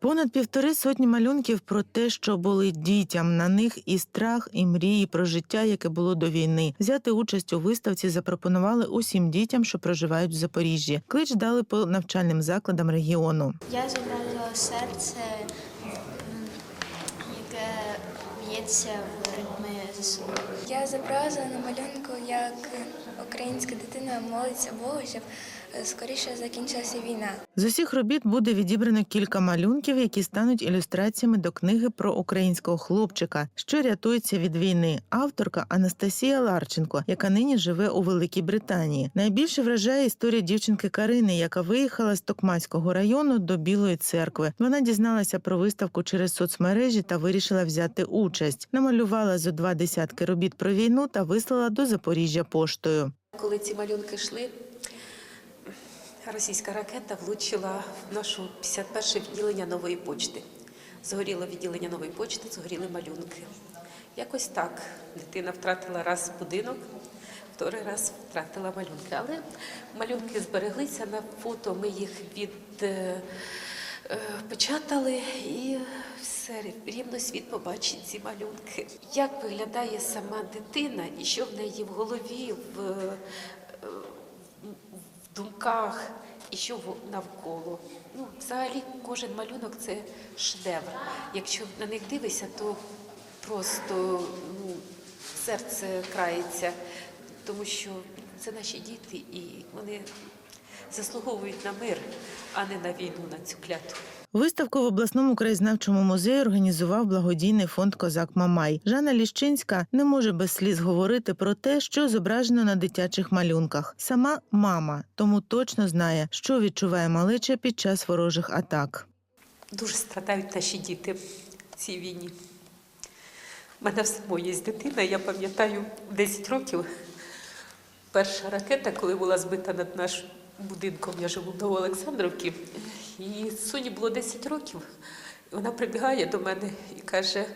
Понад півтори сотні малюнків про те, що були дітям. На них і страх, і мрії про життя, яке було до війни. Взяти участь у виставці запропонували усім дітям, що проживають в Запоріжжі. Клич дали по навчальним закладам регіону. Я зобразила серце, яке б'ється в ритмі ЗСУ. Я зобразила на малюнку, як українська дитина молиться Богу, щоб е, скоріше закінчилася війна. З усіх робіт буде відібрано кілька малюнків, які стануть ілюстраціями до книги про українського хлопчика, що рятується від війни. Авторка Анастасія Ларченко, яка нині живе у Великій Британії. Найбільше вражає історія дівчинки Карини, яка виїхала з Токмацького району до Білої церкви. Вона дізналася про виставку через соцмережі та вирішила взяти участь. Намалювала зо два десятки робіт про війну та вислала до Запоріжжя поштою. Коли ці малюнки йшли, російська ракета влучила в нашу 51 відділення нової почти. Згоріло відділення нової почти, згоріли малюнки. Якось так. Дитина втратила раз будинок, вторий раз втратила малюнки. Але малюнки збереглися на фото, ми їх від. е, е, і рівно світ побачить ці малюнки. Як виглядає сама дитина і що в неї в голові, в, е, в думках і що навколо. Ну, взагалі, кожен малюнок це шедевр. Якщо на них дивишся, то просто ну, серце крається, тому що це наші діти, і вони заслуговують на мир, а не на війну, на цю клятву. Виставку в обласному краєзнавчому музеї організував благодійний фонд Козак Мамай. Жанна Ліщинська не може без сліз говорити про те, що зображено на дитячих малюнках. Сама мама, тому точно знає, що відчуває малеча під час ворожих атак. Дуже страдають наші діти в цій війні. У мене в самої є дитина, я пам'ятаю 10 років. Перша ракета, коли була збита над нашим будинком, я живу в Новоолександрівці, і Соні було 10 років. І вона прибігає до мене і каже: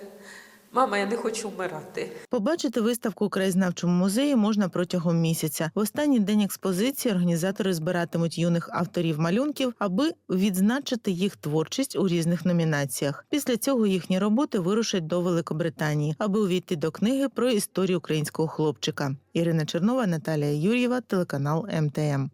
Мама, я не хочу вмирати. Побачити виставку у краєзнавчому музеї можна протягом місяця. В останній день експозиції організатори збиратимуть юних авторів малюнків, аби відзначити їх творчість у різних номінаціях. Після цього їхні роботи вирушать до Великобританії, аби увійти до книги про історію українського хлопчика. Ірина Чернова, Наталія Юр'єва, телеканал МТМ.